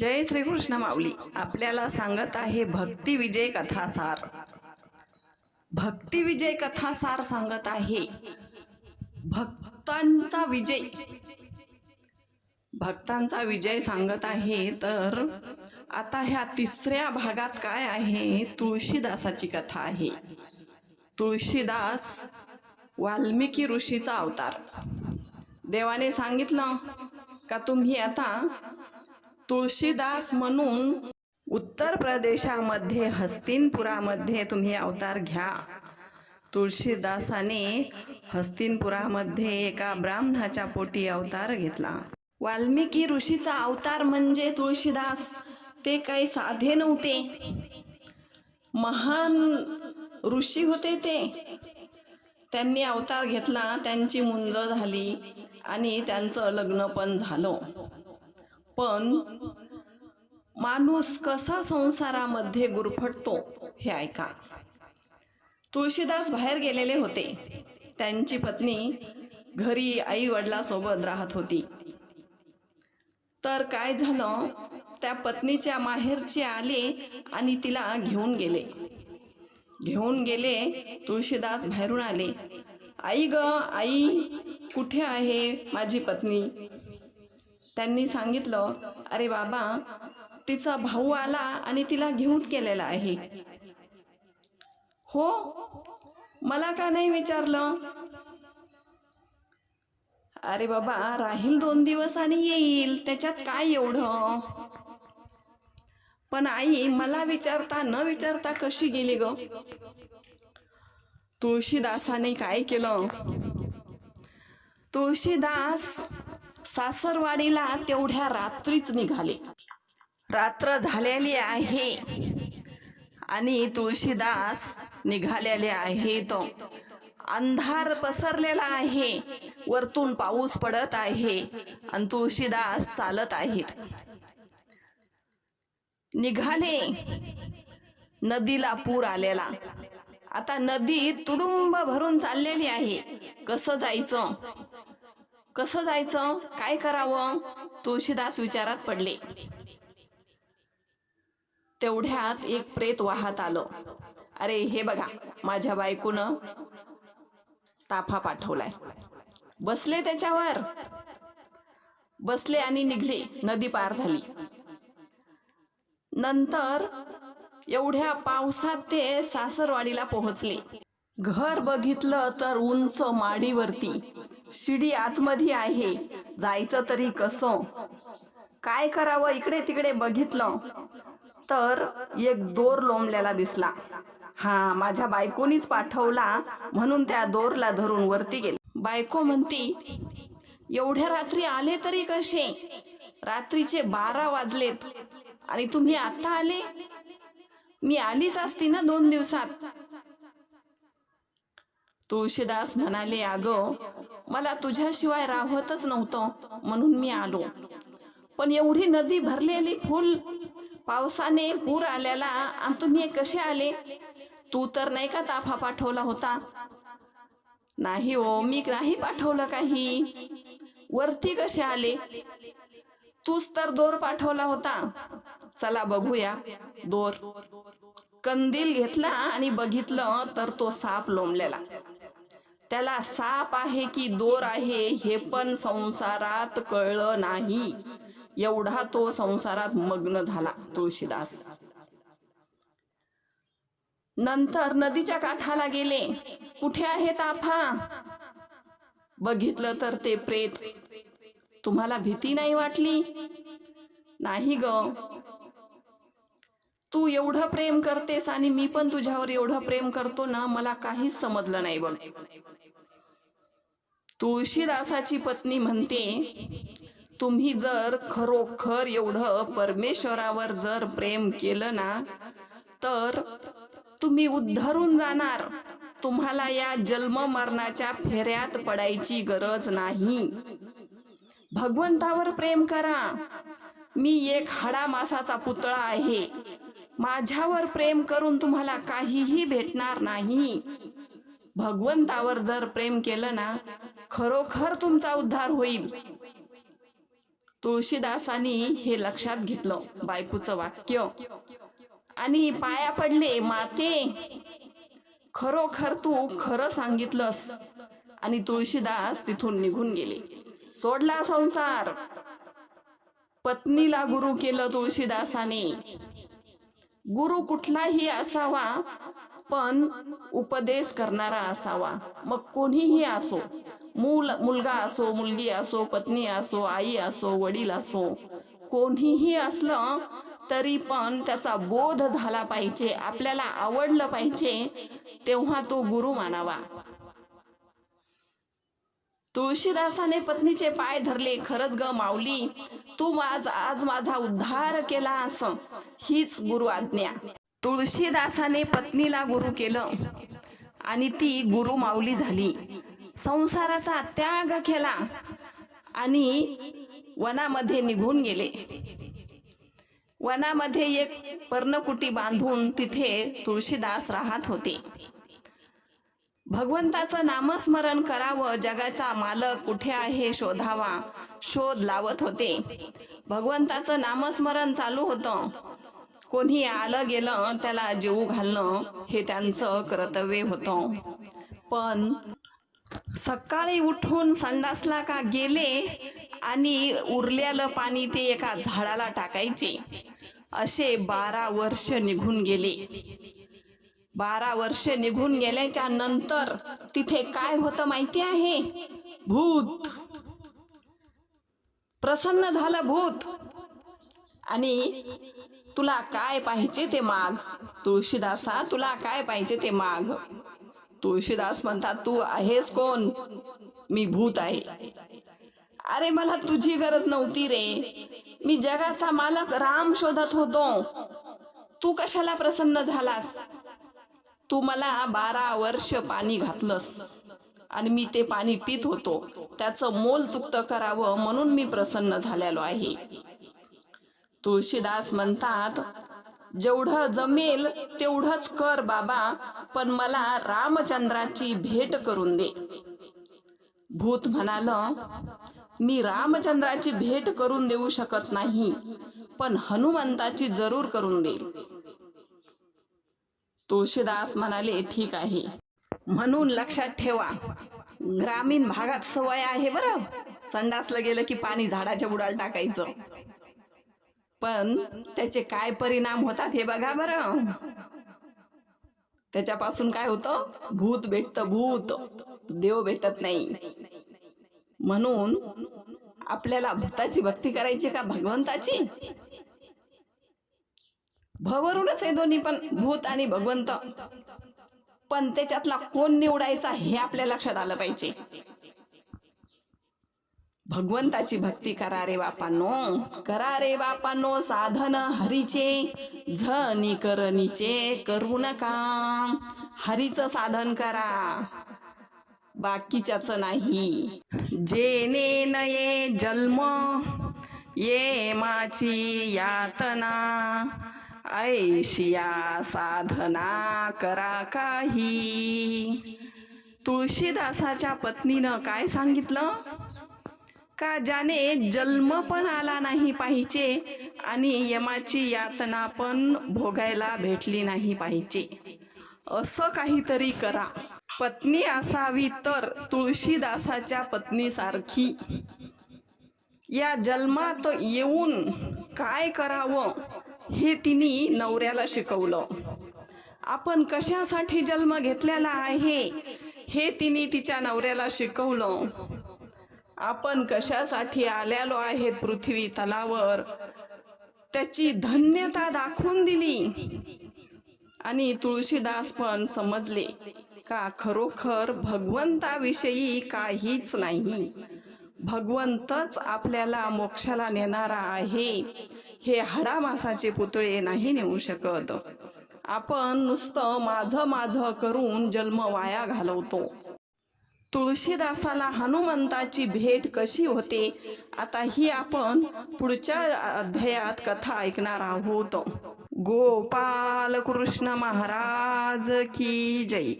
जय श्रीकृष्ण माऊली. आपल्याला सांगत आहे भक्ती विजय कथासार भक्ती विजय कथासार सांगत आहे. भक्तांचा विजय. भक्तांचा विजय सांगत आहे तर आता ह्या तिसऱ्या भागात काय आहे? तुळशीदासाची कथा आहे. तुळशीदास वाल्मिकी ऋषीचा अवतार. देवाने सांगितलं का तुम्ही आता तुळशीदास म्हणून उत्तर प्रदेशामध्ये हस्तिनपुरामध्ये तुम्ही अवतार घ्या. तुळशीदासाने हस्तिनपुरामध्ये एका ब्राह्मणाच्या पोटी अवतार घेतला. वाल्मिकी ऋषीचा अवतार म्हणजे तुळशीदास. ते काही साधे नव्हते. महान ऋषी होते ते. त्यांनी अवतार घेतला त्यांची मुंज झाली आणि त्यांचं लग्न पण झालं. पण माणूस कसा संसारामध्ये गुरफटतो हे ऐका. तुळशीदास बाहेर गेलेले होते. त्यांची पत्नी घरी आई वडिलासोबत राहत होती. तर काय झालं? त्या पत्नीच्या माहेरचे आले आणि तिला घेऊन गेले. घेऊन गेले तुळशीदास बाहेरून आले. आई ग आई कुठे आहे माझी पत्नी? त्यांनी सांगितलं अरे बाबा तिचा भाऊ आला आणि तिला घेऊन गेलेला आहे. हो? मला का नाही विचारलं? अरे बाबा राहील दोन दिवस आणि येईल. त्याच्यात काय एवढं? पण आई मला विचारता न विचारता कशी गेली ग? तुळशीदासाने काय केलं? तुळशीदास सासरवाडीला तेवढ्या रात्रीच निघाले. रात्र झालेली आहे आणि तुळशीदास निघालेले आहेत. अंधार पसरलेला आहे. वरतून पाऊस पडत आहे आणि तुळशीदास चालत आहेत. निघाले. नदीला पूर आलेला. आता नदी तुडुंब भरून चाललेली आहे. कसं जायचं? कसं जायचं? काय करावं? तुळशीदास विचारात पडले. तेवढ्यात एक प्रेत वाहत आलं. अरे हे बघा माझ्या बायकोनं ताफा पाठवलाय. बसले त्याच्यावर. बसले आणि निघले. नदी पार झाली. नंतर एवढ्या पावसात ते सासरवाडीला पोहोचले. घर बघितलं तर उंच माडीवरती शिडी आतमध्ये आहे. जायचं तरी कसं? काय करावं? इकडे तिकडे बघितलं तर एक दोर लोंबलेला दिसला. हा माझ्या बायकोनीच पाठवला म्हणून त्या दोरला धरून वरती गेले. बायको म्हणती एवढ्या रात्री आले तरी कसे? रात्रीचे बारा वाजलेत. आणि तुम्ही आता आले? मी आलीच असती ना दोन दिवसात. तुळशीदास म्हणाले अगं मला तुझ्याशिवाय राहतच नव्हतं म्हणून मी आलो. पण एवढी नदी भरलेली फुल पावसाने पूर आल्याला आणि तुम्ही कसे आले? तू तर नाही का ताफा पाठवला होता? नाही ओ मी नाही पाठवलं काही. वरती कसे आले? तूच तर दोर पाठवला होता. चला बघूया. दोर. कंदील घेतला आणि बघितलं तर तो साप लोंबलेला. त्याला साप आहे की दोर आहे हे पण संसारात कळलं नाही. एवढा तो संसारात मग्न झाला तुळशीदास. नंतर नदीच्या काठाला गेले. कुठे आहे ताफा? बघितलं तर ते प्रेत. तुम्हाला भीती नाही वाटली? नाही ग. तू एवढं प्रेम करतेस आणि मी पण तुझ्यावर एवढं प्रेम करतो ना मला काहीच समजलं नाही बघ. तुळशीदासाची पत्नी म्हणते तुम्ही जर खरोखर एवढं परमेश्वरावर जर प्रेम केलं ना तर तुम्ही उद्धरून जाणार. तुम्हाला या जन्म मरणाच्या फेऱ्यात पडायची गरज नाही. भगवंतावर प्रेम करा. मी एक हाडा मासाचा पुतळा आहे. माझ्यावर प्रेम करून तुम्हाला काहीही भेटणार नाही. भगवंतावर जर प्रेम केलं ना खरोखर तुमचा उद्धार होईल. तुळशीदासांनी हे लक्षात घेतलं बायकोचं वाक्य. आणि पाया पडले माते खरोखर तू खरं सांगितलंस. आणि तुळशीदास तिथून निघून गेले. सोडला संसार. पत्नीला गुरु केलं तुळशीदासाने. गुरु कुठलाही असावा पण उपदेश करणारा असावा. मग कोणीही असो मूल मुलगा असो मुलगी असो पत्नी असो आई असो वडील असो कोणीही असलं तरी पण त्याचा बोध झाला पाहिजे आपल्याला आवडलं पाहिजे तेव्हा तो गुरु मानावा. तुळशीदासाने पत्नीचे पाय धरले खरंच ग माऊली तू आज आज माझा उद्धार केला असं हीच गुरु आज्ञा. तुळशीदासाने पत्नीला गुरु केलं आणि ती गुरु माऊली झाली. संसाराचा त्याग केला आणि वनामध्ये निघून गेले. वनामध्ये एक पर्णकुटी बांधून तिथे तुळशीदास राहत होते. भगवंताचं नामस्मरण करावं जगाचा मालक कुठे आहे शोधावा शोध लावत होते. भगवंताचं नामस्मरण चालू होतं. कोणी आलं गेलं त्याला जीव घालणं हे त्यांचं कर्तव्य होतं. पण सकाळी उठून संडासला का गेले आणि उरलेलं पाणी ते एका झाडाला टाकायचे. असे बारा वर्ष निघून गेले. बारा वर्ष निघून गेल्याच्यानंतर तिथे काय होतं माहिती आहे? भूत. प्रसन्न झालं भूत. आणि तुला काय पाहिजे ते माग? तुळशीदासा तुला काय पाहिजे ते माग? तुळशीदास म्हणतात तू आहेस कोण? मी भूत आहे. अरे मला तुझी गरज नव्हती रे. मी जगाचा मालक राम शोधत होतो. तू कशाला प्रसन्न झालास? तू मला बारा वर्ष पाणी घातलंस आणि मी ते पाणी पित होतो. त्याचं मोल चुक्त करावं म्हणून मी प्रसन्न झालेलो आहे. तुळशीदास म्हणतात जेवढं जमेल तेवढंच कर बाबा पण मला रामचंद्राची भेट करून दे. भूत म्हणाल मी रामचंद्राची भेट करून देऊ शकत नाही पण हनुमंताची जरूर करून देईल तुळशीदास म्हणाले ठीक आहे. म्हणून लक्षात ठेवा ग्रामीण भागात सवय आहे बरं. संडासला गेलं की पाणी झाडाच्या बुडाला टाकायचं. पण त्याचे काय परिणाम होतात हे बघा बरं. त्याच्यापासून काय होतं? भूत भेटत भूत. देव भेटत नाही. म्हणून आपल्याला भूताची भक्ती करायची का भगवंताची? भवरूनच आहे दोन्ही पण भूत आणि भगवंत. पण त्याच्यातला कोण निवडायचा हे आपल्या लक्षात आलं पाहिजे. भगवंताची भक्ती करा रे बापांनो. करा रे बापांनो साधन हरीचे. झनी करणीचे करू नका. हरीचं साधन करा. बाकीच्याच नाही. जेने नये जन्म ये माची यातना. ऐशिया साधना करा काही. तुळशीदासाच्या पत्नीनं काय सांगितलं? का ज्याने जन्म पण आला नाही पाहिजे आणि यमाची यातना पण भोगायला भेटली नाही पाहिजे? असं काहीतरी करा. पत्नी असावी तर तुळशीदासाच्या पत्नीसारखी या जन्मात येऊन काय करावं हे तिने नवऱ्याला शिकवलं. आपण कशासाठी जन्म घेतलेला आहे हे तिने तिच्या नवऱ्याला शिकवलं. आपण कशासाठी आलेलो आहेत पृथ्वी तलावर? त्याची धन्यता दाखवून दिली. आणि तुळशीदास पण समजले का खरोखर भगवंताविषयी काहीच नाही. भगवंतच आपल्याला मोक्षाला नेणारा आहे. हे हाडामासाचे पुतळे नाही नेऊ शकत. आपण नुसतं माझं माझं करून जन्म वाया घालवतो. तुळशीदासाला हनुमंताची भेट कशी होते? आता ही आपण पुढच्या अध्यायात कथा ऐकणार आहोत. गोपाल कृष्ण महाराज की जय.